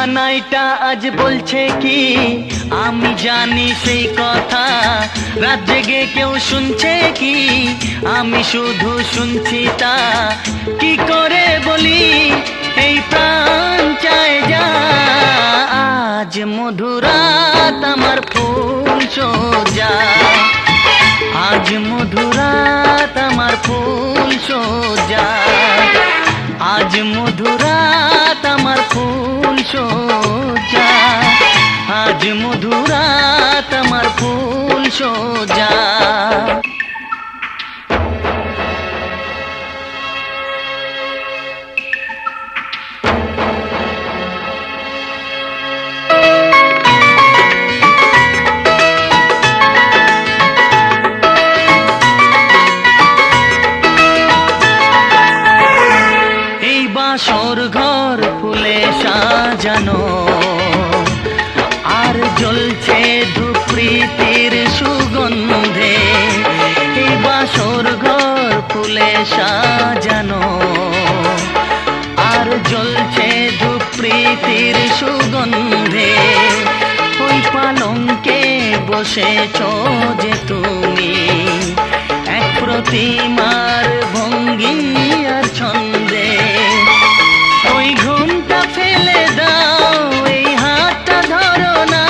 সানাইটা আজ বলছে কি? আমি জানি সেই কথা। রাত জেগে কেউ শুনছে কি? আমি শুধু শুনছি তা। কি করে বলি? এই প্রাণ চায় যা। আজ মধুরাত আমার ফুল সোজা। আজ মধুরাত আমার ফুল সোজা। আজ মধুরাত আমার ফুল সোজা। আজ মধুরাত আমার ফুল সোজা। বসেছ যে তুমি। এক প্রতিমার ভঙ্গি আর ছন্দে। ওই ঘুমটা ফেলে দাও, এই হাতটা ধরো না।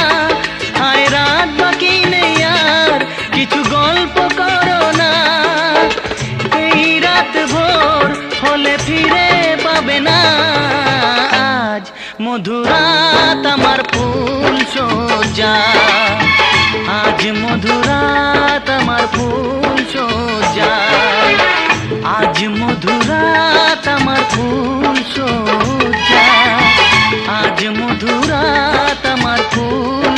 হায়, রাত বাকি নেই আর কিছু গল্প করো না। এই রাত ভোর হলে ফিরে পাবে না। আজ মধুরাত আমার ফুল সোজা। আজ মধুরাত আমার ফুল সোজা আজ মধুরাত আমার ফুল সোজা আজ মধুরাত আমার ফুল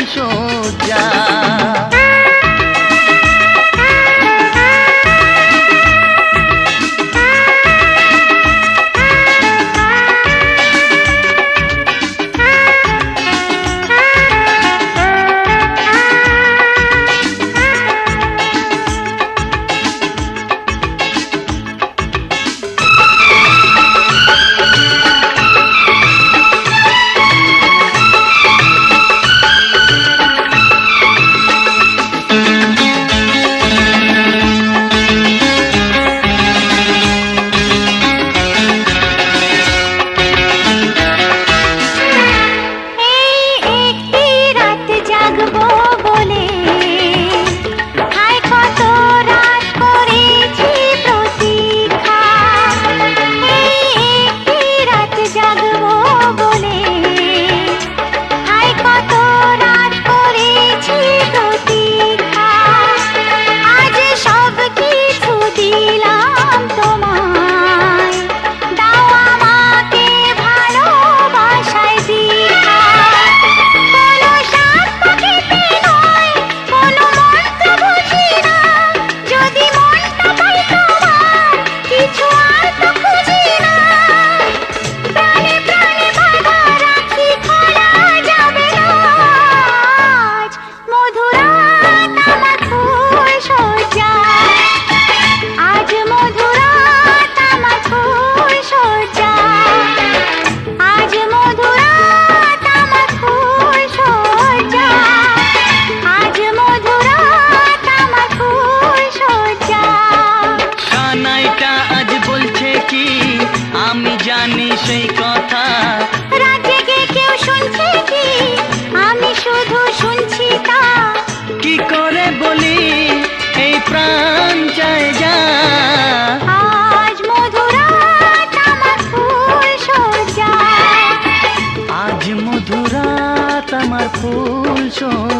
ফুল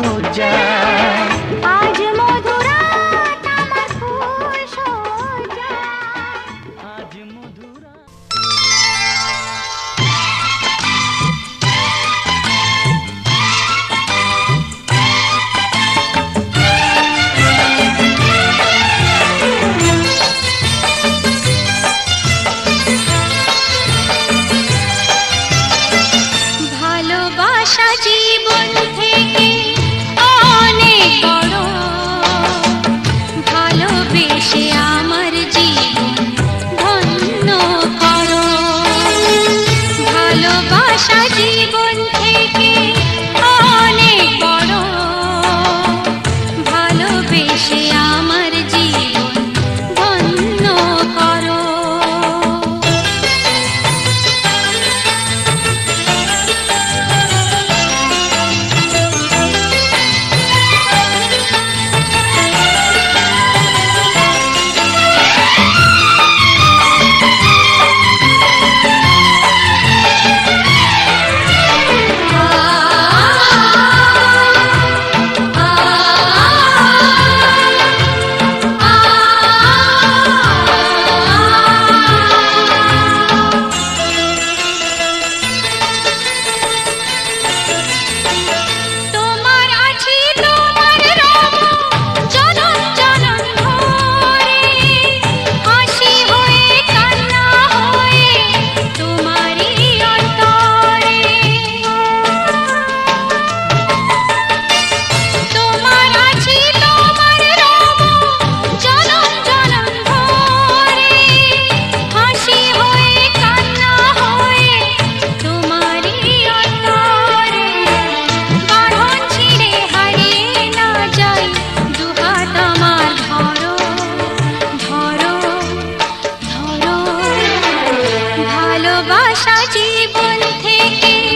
भाषा जी बोलते के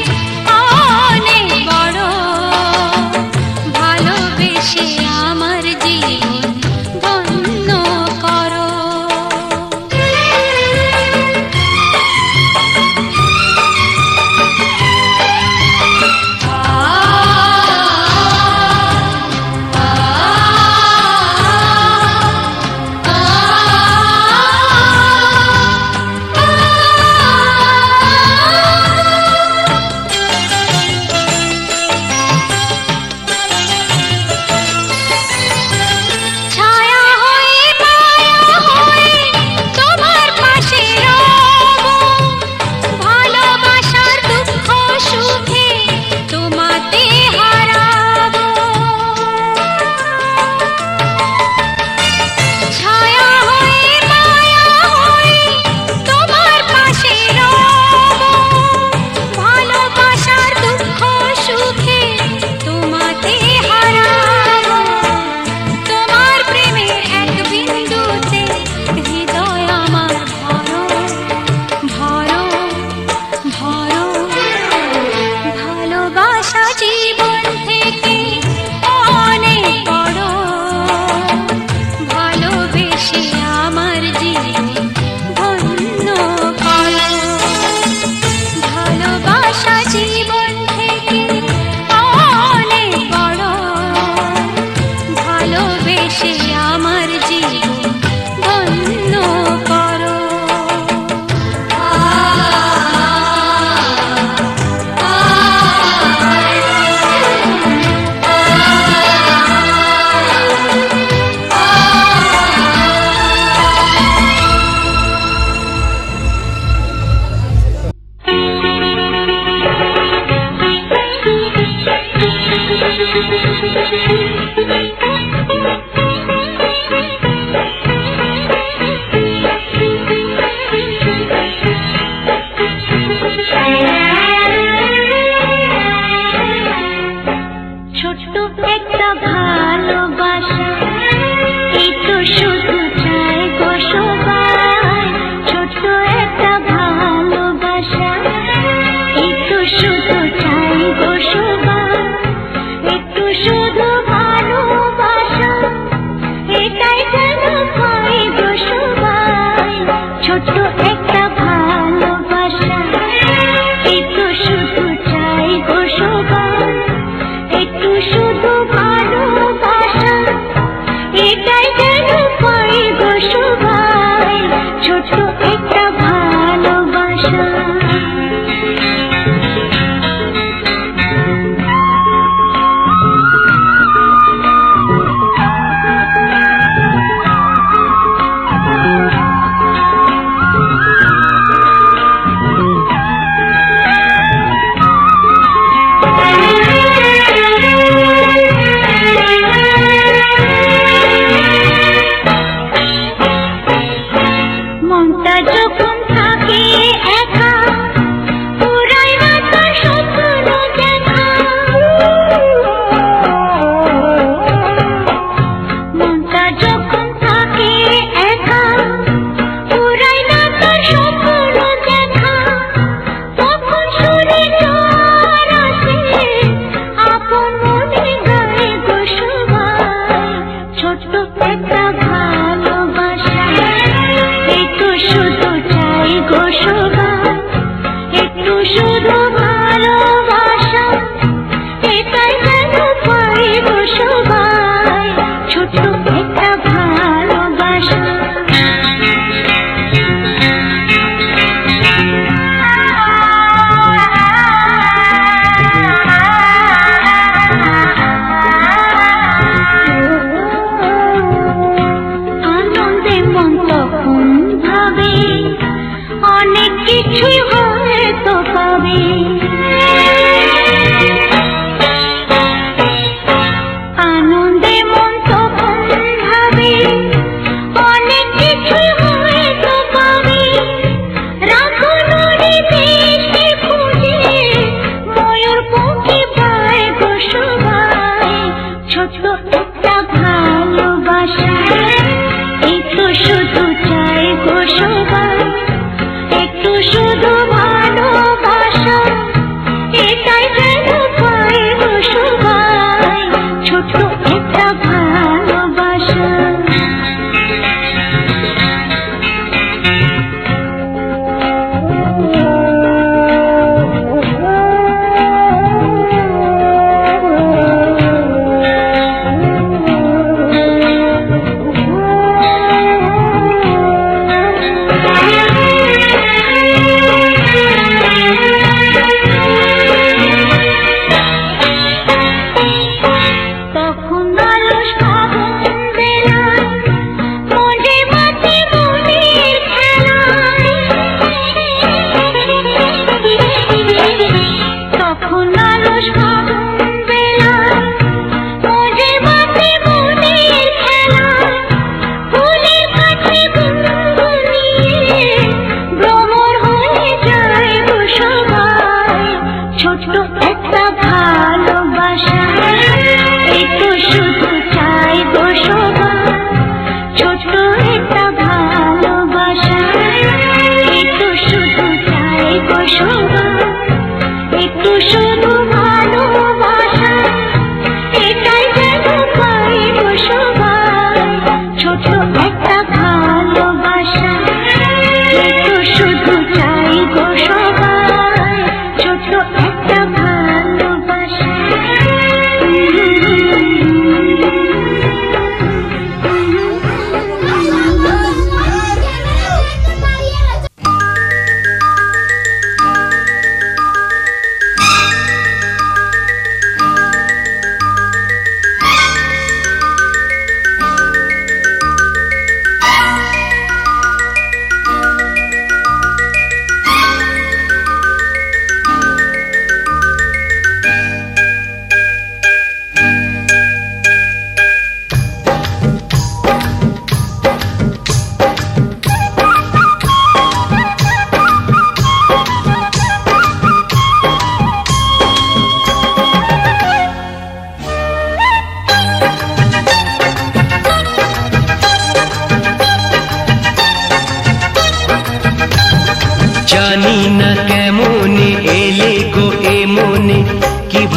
শুধু শুধু ভালো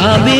பாவே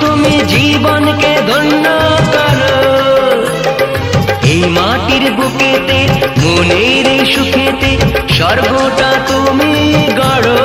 তুমি জীবনকে ধন্য করো। এই মাটির বুকেতে মনের সুখেতে সর্বটা তুমি গড়ো।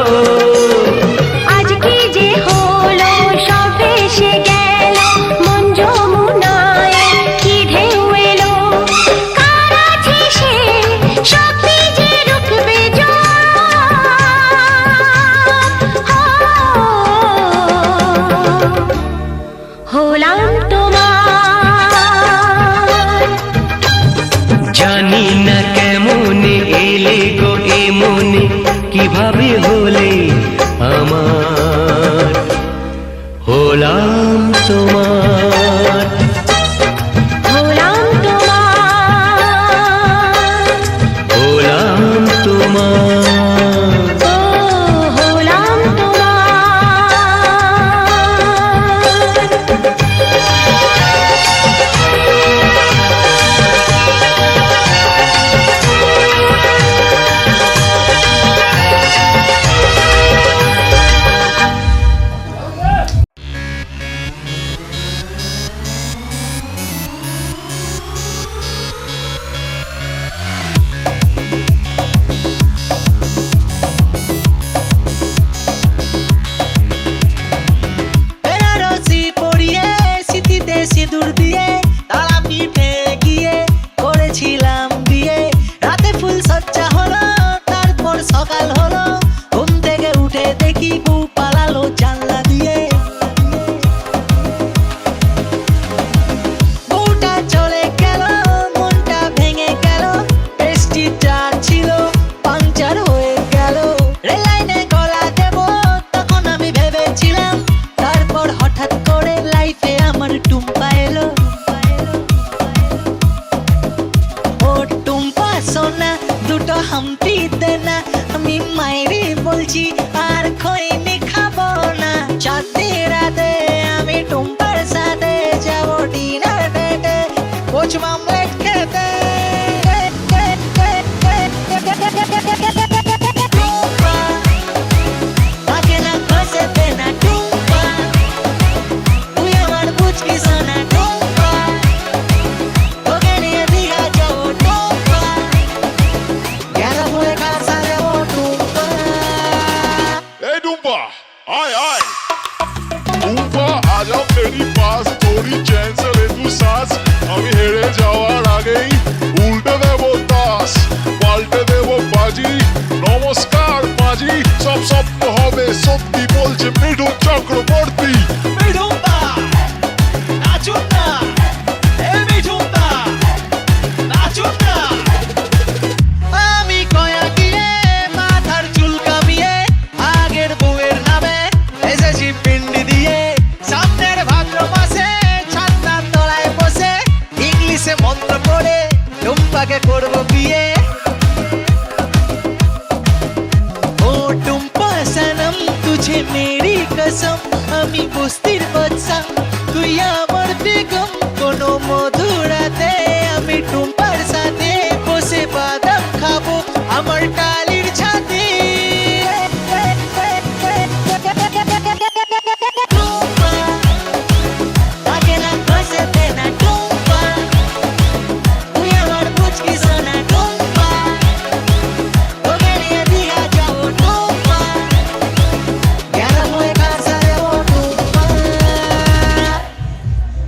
Indi-